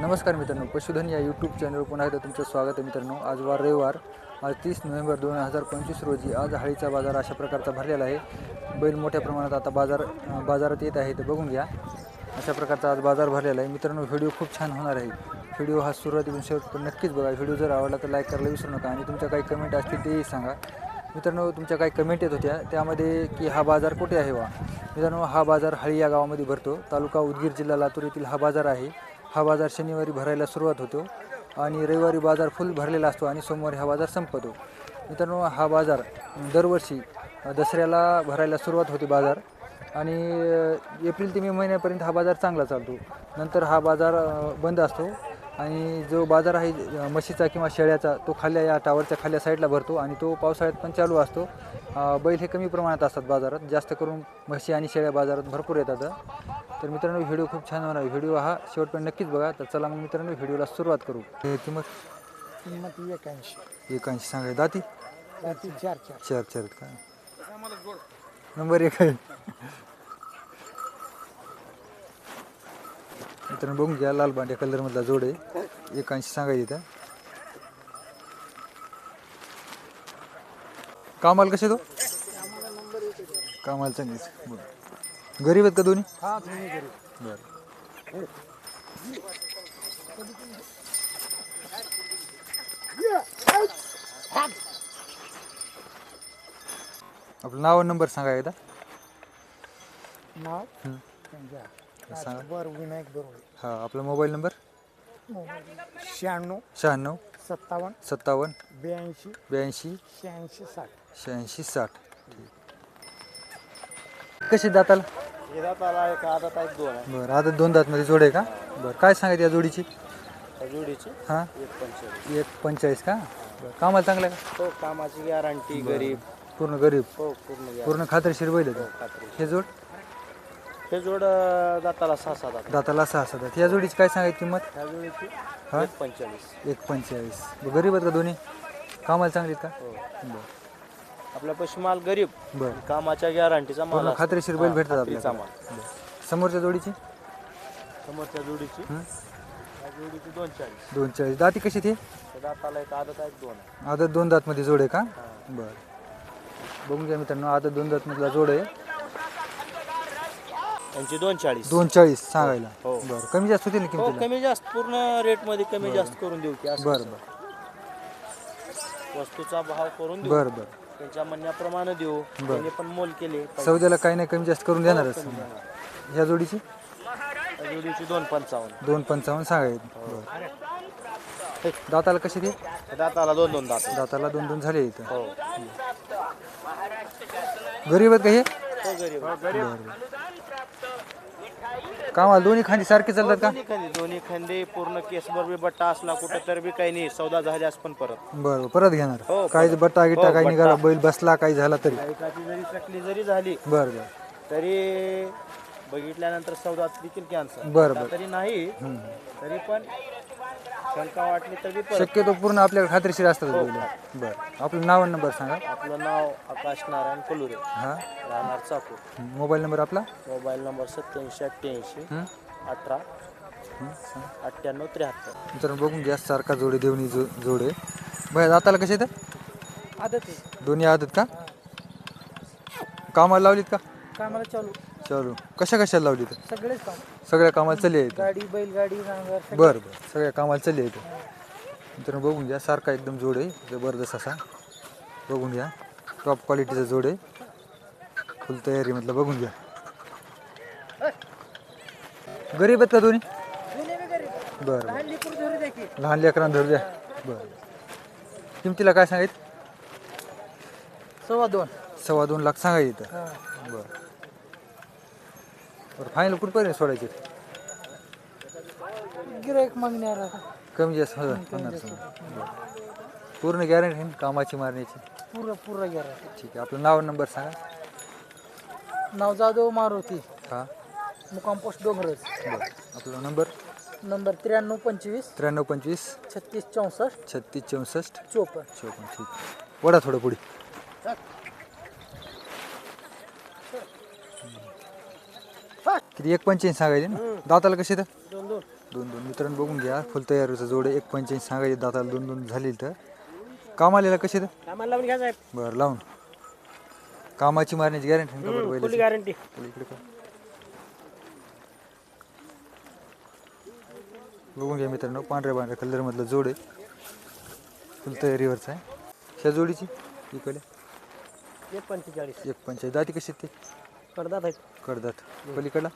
नमस्कार मित्रांनो पशुधन या यूट्यूब चॅनलवर पुन्हा एकदा तुमचं स्वागत आहे मित्रांनो. आज वार रविवार आज तीस नोव्हेंबर दोन हजार पंचवीस रोजी आज हाळीचा बाजार अशा प्रकारचा भरलेला आहे. बैल मोठ्या प्रमाणात आता बाजार बाजारात येत आहे ते बघून घ्या. अशा प्रकारचा आज बाजार भरलेला आहे. मित्रांनो व्हिडिओ खूप छान होणार आहे. व्हिडिओ हा सुरुवातीपासून शेवटपर्यंत नक्कीच बघा. व्हिडिओ जर आवडला तर लाईक करायला विसरू नका आणि तुमच्या काही कमेंट असतील तेही सांगा. मित्रांनो तुमच्या काही कमेंट येत होत्या. त्यामध्ये की हा बाजार कुठे आहे वा मित्रांनो हा बाजार हळी या गावामध्ये भरतो. तालुका उदगीर जिल्हा लातूर येथील हा बाजार आहे. हा बाजार शनिवारी भरायला सुरुवात होतो आणि रविवारी बाजार फुल भरलेला असतो आणि सोमवारी हा बाजार संपतो. मित्रांनो हा बाजार दरवर्षी दसऱ्याला भरायला सुरुवात होते बाजार आणि एप्रिल ते मे महिन्यापर्यंत हा बाजार चांगला चालतो. नंतर हा बाजार बंद असतो. आणि जो बाजार आहे म्हशीचा किंवा शेळ्याचा तो खाल्या या टावरच्या खाल्या साईडला भरतो आणि तो पावसाळ्यात पण चालू असतो. बैल हे कमी प्रमाणात असतात बाजारात. जास्त करून म्हशी आणि शेळ्या बाजारात भरपूर येतात. तर मित्रांनो व्हिडिओ खूप छान होणार आहे. व्हिडिओ हा शेवटपर्यंत नक्कीच बघा. तर चला मग मित्रांनो व्हिडिओला सुरुवात करू. हे किंमत? किंमत एकाऐंशी. एकाऐंशी सांगाय दाती? रात्री चार चार. चार चार का? नंबर एक आहे. मित्रांनो बघून घ्या लाल बांड्या कलरमधला जोड आहे. एकाऐंशी सांगायची इथं. कामाला कसे तो? कामाला चांगलीच. बरं. गरीब आहेत का दोन्ही? बरं. आपलं नाव नंबर सांगा एकदा. नाव? सांगा बर विनायक बरोबर हा आपला मोबाईल नंबर? शहाण्णव शहाण्णव सत्तावन्न सत्तावन्न ब्याऐंशी ब्याऐंशी शहाऐंशी साठ. शहाऐंशी साठ. कसे दाताला? येतात आला एक आदत आहे दोन बरं आता दोन दातमध्ये जोड आहे का? बरं काय सांगायचं या जोडीची? जोडीची? हां? एक पंचवीस एक पंचेचाळीस का? बरं कामाला चांगलं आहे का? हो कामाची गॅरंटी गरीब. पूर्ण गरीब. हो पूर्ण. पूर्ण खात्रीशीर बैल आहे खात्री हे जोड? हे जोड अं, दाताला सहा दात दाताला सहा दात या जोडीची काय सांगायची किंमत? त्या जोडीची हा? एक पंचेचाळीस. एक पंचेचाळीस. बरं, गरीब आहेत का दोन्ही? कामाला चांगली आहेत का? हो. बरं. आपला पशु माल गरीब. बरं. कामाच्या गॅरंटीचा माल पूर्ण असतो. खात्रीशीर बैल हा, भेटतात खात्रीचा आपल्याला माल. बरं. समोरच्या जोडीची? समोरच्या जोडीची? हं? जोडीची दोन चाळीस दोन चाळीस दाती कशी ती दाताला एक आदत आहे दोन आहे. आदत दोन दातमध्ये जोड आहे का? हा. बरं. बघून घ्या मित्रांनो आदत दोन दातमधला जोड आहे. त्यांची दोन चाळीस दोन चाळीस सांगायला. हो. बरं कमी जास्त होतील ना हो किमतीला? कमी जास्त पूर्ण रेटमध्ये कमी जास्त करून देऊ की असं बरं? बरं. वस्तूचा भाव करून देऊ. बरं बरं. त्यांच्या म्हणण्याप्रमाणे देऊ. त्यांनी पण मोल केले. सौद्याला काही नाही कमी जास्त करून देणारच ह्या जोडीची? जोडीची दोन पंचावन्न. दोन पंचावन्न सांगायचे. बरं. दाताला कशी ते? दाताला दोन दोन दात. दाताला दोन दोन झाले इथं. हो. गरीब आहेत का हे? हो गरीब. बरं. कामाला दोन्ही खांदी सारखे चालतात का? दोन्ही खांदे दोन्ही खांदे पूर्ण केस बरोबर बट्टा असला कुठं तर बी काही नाही सौदा झाल्यास पण परत. बरं परत घेणार. हो, काही बट्टा गिट्टा हो, काही. निघाला बैल बसला काही झाला तरी. एकाची जरी चकली जरी झाली बरं बरं. तरी बघितल्यानंतर सौदा देखील कॅन्सर बरं, बरं. तरी नाही. तरी पण शंका वाटली तरी परत शक्यतो पूर्ण आपल्याला खात्रीशीर असतात बैल. बरं. आपलं नाव आणि नंबर सांगा. आपलं नाव आकाश नारायण कलुरे. हां. राहणार चाकूर. मोबाईल नंबर आपला? मोबाईल नंबर सत्याऐंशी अठ्ठ्याऐंशी हं? अठरा हं, सांगा. अठ्ठ्याण्णव त्र्याहत्तर. मित्रांनो बघून घ्या सारखा जोडे देवणी जो जोडे बाय दाताला कसे येतं आदत आहे. दोन्ही आदत का? कामाला लावलीत का? कामाला चालू. चालू. कशा कशाला लावली तर सगळेच काम. सगळ्या कामाला चालली आहेत गाडी बैलगाडी नांगर सगळं. बरं बरं. सगळ्या कामाला चालली आहेत मित्रांनो बघून घ्या. सारखा एकदम जोड आहे. जबरदस्त असा. बघून घ्या. टॉप क्वालिटीचा जोड आहे. फुल तयारीमधला बघून घ्या. गरीब आहेत का दोन्ही? जुने बी गरीब. बरं बरं. लहान लेकरू धरू द्या की. लहान लेकरांना धरू द्या. बरं. किमतीला काय सांगायचं? सव्वा दोन. सव्वा दोन लाख सांगायचं इथं. हा. बरं. बरं फायनल कुठपर्यंत सोडायचे गिराईक मागण्यावर आता. कमी जास्त होणार समजा. बरं. पूर्ण गॅरंटी कामाची मारण्याची पुरं पुरं गेला ठीक आहे आपलं नाव नंबर सांगा। नाव जाधव मारुती हां। मुकाम पोस्ट डोंगरच बरं आपला नंबर नंबर त्र्याण्णव पंचवीस। त्र्याण्णव पंचवीस। छत्तीस चौसष्ट। छत्तीस चौसष्ट। चोपन्न चोपन्न ठीक. वडा थोडं पुढे किती? एक पंच्याऐंशी सांगायचे ना? दाताला कसे तर? दोन दोन. दोन दोन. मित्रांनो बघून घ्या. फुल तयारीचं जोड. एक पंच्याऐंशी सांगायचे. दाताला दोन दोन झाली तर. काम आलेला कसे तर? लावून घ्या साहेब. बरं लावून. कामाची मारण्याची गॅरंटी फुल? गॅरंटी. बघून घ्या मित्रांनो पांढऱ्या पांढऱ्या कलरमधलं जोड आहे. फुल तयारीवरचं आहे. ह्या जोडीची? इकडे. एक पंचेचाळीस. एक पंचायत दाती कशी ते? करदात आहेत. कडदात. पलीकडला?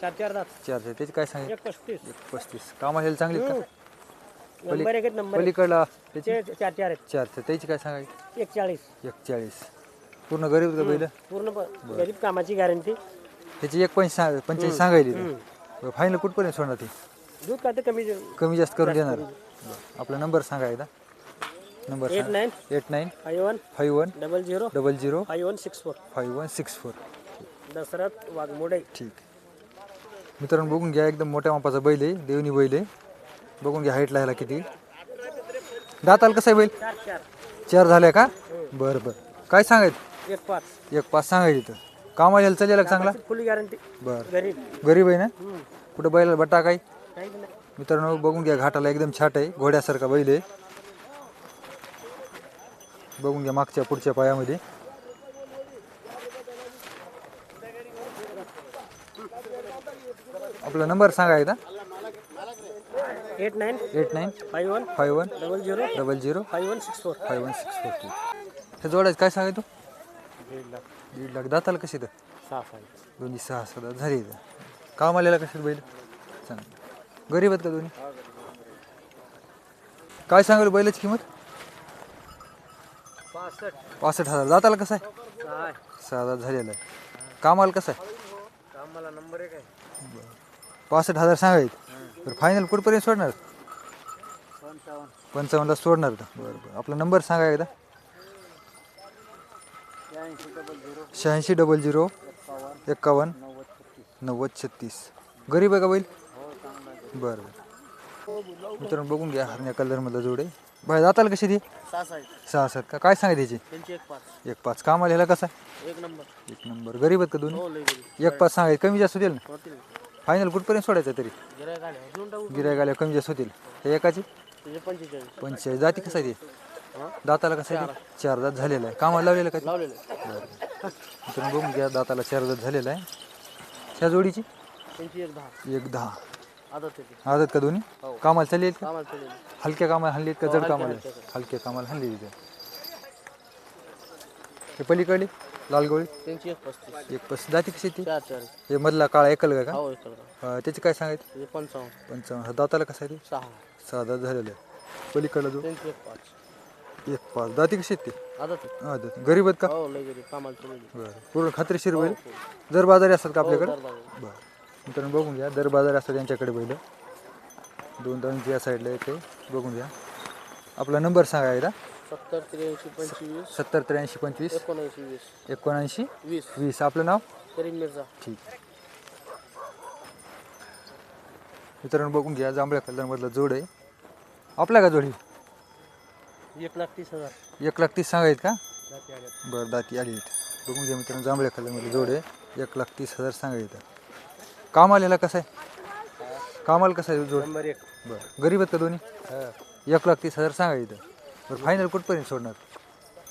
चार चार दात. चार त्याची काय एक पस्तीस एक पस्तीस कामाला चांगली आहेत का नंबर एक आहेत नंबर एक. पलीकडला. त्याची? ते चार चार आहेत. चार आहे त्याची काय सांगायची? एक चाळीस एक चाळीस पूर्ण गरीब का बैल पूर्ण प- गरीब कामाची गॅरंटी. त्याची एक पंच पंचायत सांगायली फायनल कुठपर्यंत सोडणार ती? दूध काय तर कमी कमी जास्त करून देणार. बरं. आपला नंबर सांगा एकदा. Number eight nine. Eight nine. Five one. Five one. Double zero. Double zero. Five one six four. Five one six four. Dasharath Waghmode. ठीक. मित्रांनो बघून घ्या एकदम मोठ्या मापाचा बैल आहे देवनी बैल आहे. बघून घ्या हाईटला ह्याला किती. दाताल कसं आहे बैल? चार चार. चार झाल्या का? बरं बरं. काय सांगायचं? एक पाच. एक पाच सांगायचं तर कामाला यायला चालेल का चांगला? फुल गॅरंटी बरं. गरीब. गरीब आहे ना? हम्म. कुठं बैलाला बट्टा काय काहीच नाही. मित्रांनो बघून घ्या घाटाला एकदम छाट आहे. घोड्यासारखा बैल आहे. बघून घ्या मागच्या पुढच्या पायामध्ये. आपला नंबर सांगा एकदा. Eight nine. Eight nine. Five one. Five one. Double zero. Double zero. Five one six four. Five one six four. हे जोडायचं काय सांगाय तू? दीड लाख. दीड लाख दाताला कशी तर सहा फाईव्ह दोन्ही सहा सहा दात. झाली इथं. काम आलेला कशी बैल? सांग गरीब आहेत का दोन्ही? काय सांगाल बैलाची किंमत? पासष्ट. पासष्ट हजार. दाताला कसं आहे? सहा सहा दात झालेला आहे. कामाला कसं आहे? कामाला नंबर एक आहे. पासष्ट हजार सांगायचे. तर फायनल कुठपर्यंत सोडणार? पंचावन्न. पंचावन्नला सोडणार बरं बरं. आपला नंबर सांगा एकदा. शहाऐंशी डबल झिरो एक्कावन्न नव्वद छत्तीस. गरीब आहे का बैल? हो बरं बरं. मित्रांनो बघून घ्या हरण्या कलरमधलं जोडे. बाय जाताल कशी ती? सहा सहा सात का? काय सांगा त्याची? त्यांची एक पाच. एक पाच. काम आलेला कसा एक नंबर. एक नंबर. गरीब आहेत का दोन्ही? हो एक पाच सांगायचं. कमी जास्त होतील ना? होतील. फायनल कुठपर्यंत सोडायचं तरी? गिरायक आले देऊन टाकू गिरायक आल्या कमी जास्त होतील. हे एकाची? पंचेचाळीस. पंचेचाळीस. जाती कसं आहे ते? दाताला कसं आहे ते? चार. दात झालेला आहे. कामाला लावलेलं का ते? लावलेले बरं. मित्रांनो बघून घ्या. दाताला चार दात झालेला आहे. ह्या जोडीची? त्यांची एक दहा. एक दहा. आदत का दोन्ही? हो. कामाला चालली आहेत का? कामाला चालेल हलक्या कामाला हल्ली का? हो, जड कामाला? हलक्या. कामाला. हल्ली हे पलीकडे लाल गोळी त्यांची एक पस्तीस. एक पस जाती कशी ती? चार चार. हे मधला काळा एकल का? हो अं, त्याची काय सांगायचं? पंचावन्न. पंचावन्न. हा दाताला कसं आहे ते? सहा. सहा दात झालेलं पलीकडला जो? त्यांची एक पाच. एक पाच. दाती कशी आहेत ते? आदत आहे. हा दात गरीब आहेत का? हो कामाला चालेल बरं. पूर्ण खात्रीशीर बैल दर बाजारी असतात का आपल्याकडे? बरं. मित्रांनो बघून घ्या. दर बाजारी असतात त्यांच्याकडे बैल. दोन दोन या साईडला येते बघून घ्या. आपला नंबर सांगा एकदा. सत्तर त्र्याऐंशी पंचवीस. सत्तर त्र्याऐंशी पंचवीस. एकोणऐंशी वीस. एकोणऐंशी वीस. वीस. आपलं नाव? करीम मिर्झा. ठीक. मित्रांनो बघून घ्या. जांभळ्या कलरमधला जोड आहे. आपला का जोडी? एक लाख तीस हजार. एक लाख तीस सांगायत का. बरं दाती आली बघून घ्या मित्रांनो जांभळ्या कलरमध्ये जोड आहे. एक लाख तीस हजार सांगायचं. काम आलेला कसं आहे? कामाला कसं आहे जोड? नंबर एक. बरं गरीब आहेत का दोन्ही? एक लाख तीस हजार सांगायचं बरं फायनल कुठपर्यंत सोडणार?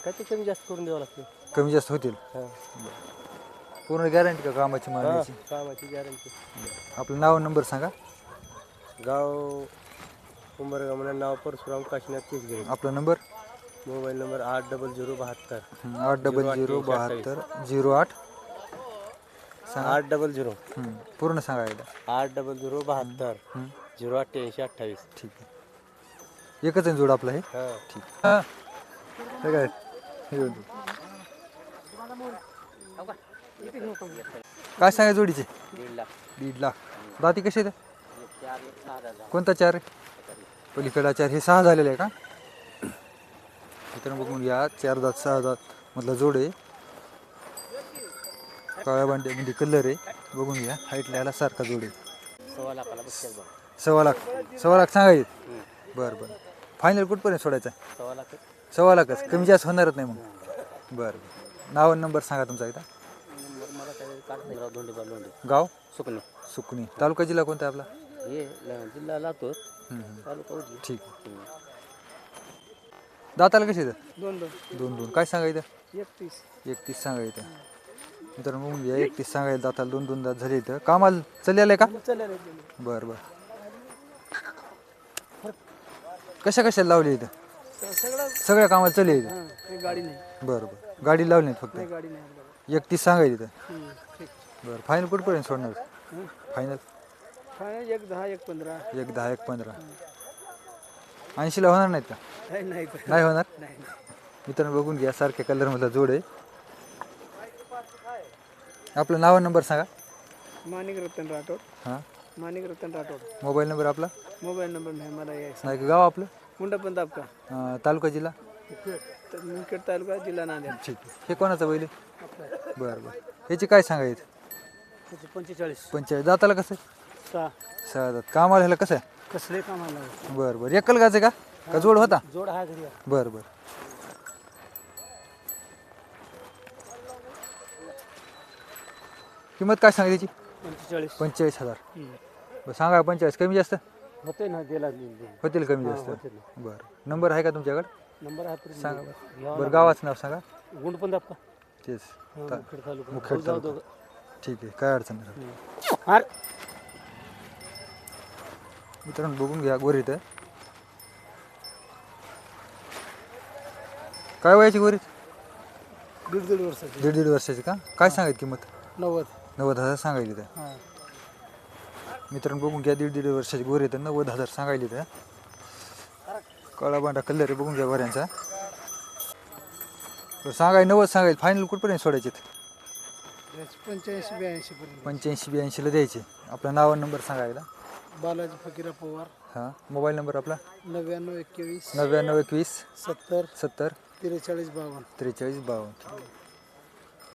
काय ते कमी जास्त करून द्यावं लागते. कमी जास्त होतील? पूर्ण गॅरंटी का कामाची मारण्याची कामाची गॅरंटी आपलं नाव नंबर सांगा. गाव उंबरगाव म्हणा नाव परशुराम काशीनाथ केसगिरी. आपला नंबर मोबाईल नंबर आठ डबल झिरो बहात्तर. आठ डबल झिरो बहात्तर झिरो आठ सांगा. आठ डबल झिरो हं, पूर्ण सांगा एकदा. आठ डबल झिरो बहात्तर. हं, झिरो अठ्ठ्याऐंशी अठ्ठावीस. ठीक आहे. एकच आहे जोड आपलं हे? हां. ठीक हां हे काय? हे घेऊन. काय सांगा जोडीचे? दीड लाख. दीड लाख. दाती कशी आहेत? चार सहा हजार कोणता चार आहे? पलीकडा चार. हे सहा झालेले आहे का? मित्रांनो बघून घ्या. चार दात सहा दात मधला जोड आहे. काळ्या भांड्यामध्ये कलर आहे. बघून घ्या हाईटला याला सारखा जोड आहे. सव्वा लाखाला बघ. सव्वा लाख सव्वा लाख सांगायचे बरं बरं. फायनल कुठपर्यंत सोडायचं सव्वा लाख. सव्वा लाखच. कमी जास्त होणारच नाही मग बरं बरं. नाव आणि नंबर सांगा तुमचा एकदा. गाव सुकणे. सुकणी. तालुका जिल्हा कोणता आहे आपला? हे जिल्हा लातूर. हम्म, हम्म. तालुका उदगीर ठीक दाताला कसे इथं दोन दोन. दोन दोन. काय सांगायचं एकतीस. एकतीस सांगायचं मित्रांनो बघून घ्या एकतीस सांगायचं दाताला दोन दोन दात झाले इथं. कामाला चाललेलं आहे का? चालेल बरं बरं. कशा कशाला लावली इथं? सगळं सगळ्या कामाला चालली इथं? गाडी नाही. बरं बरं. गाडी लावली नाही फक्त? गाडी नाही एकतीस सांगायची इथं? बरं फायनल कुठपर्यंत सोडणार? फायनल फायनल एक दहा एक पंधरा. एक दहा एक पंधरा. ऐंशीला होणार नाहीत का? नाही नाही. नाही होणार? नाही मित्रांनो बघून घ्या सारख्या कलरमधला जोड आहे. आपलं नाव आणि नंबर सांगा. माणिक रतन राठोड. हां. माणिक रतन राठोड. मोबाईल नंबर आपला? मोबाईल नंबर नाही मला यायचा नाही का गाव आपलं? मुंडा पण दाबका अं, तालुका जिल्हा? तर तालुका जिल्हा नांदेड. ठीक आहे. हे कोणाचं बैल आहे? बरं बरं. ह्याची काय सांगायचं पंचेचाळीस. पंचायत दाताला कसं आहे? सहा. सहा दात कामाला ह्याला कसं आहे? कसले कामाला? बरं बरं. एकल गाच आहे का? का जोड होता? जोड हा घरी. बरं बरं. किंमत काय सांगा त्याची? पंचेचाळीस. पंचेचाळीस हजार. बरं सांगा पंचेचाळीस. कमी जास्त? होते ना दिला होतील कमी जास्त. बरं. नंबर आहे का तुमच्याकडे? नंबर आहे तरी सांगा बरं. बरं गावाचं नाव सांगा. गुंड पण तेच ता- मुखेड तालुका. मुखेड तालुका. ठीक आहे काय अडचण नाही. हार. मित्रांनो बघून घ्या गोरीत काय वयाची गोरीत? दीड दीड वर्षाची. दीड दीड वर्षाची का? काय सांगायची किंमत? नव्वद. नव्वद हजार सांगायली तर हां. मित्रांनो बघून घ्या दीड दीड वर्षाची गोरी तर नव्वद हजार सांगायली तर काळा बांडा कलर आहे बघून घ्या गोऱ्यांचा बरं सांगाय नव्वद सांगायला फायनल कुठपर्यंत सोडायचे पंच्याऐंशी ब्याऐंशी पर्यंत. पंच्याऐंशी ब्याऐंशीला द्यायचे. आपलं नाव नंबर सांगायला. बालाजी फकीरा पवार. हां मोबाईल नंबर आपला? नव्याण्णव एकवीस. नव्याण्णव एकवीस. सत्तर. सत्तर. त्रेचाळीस बावन्न. त्रेचाळीस बावन्न.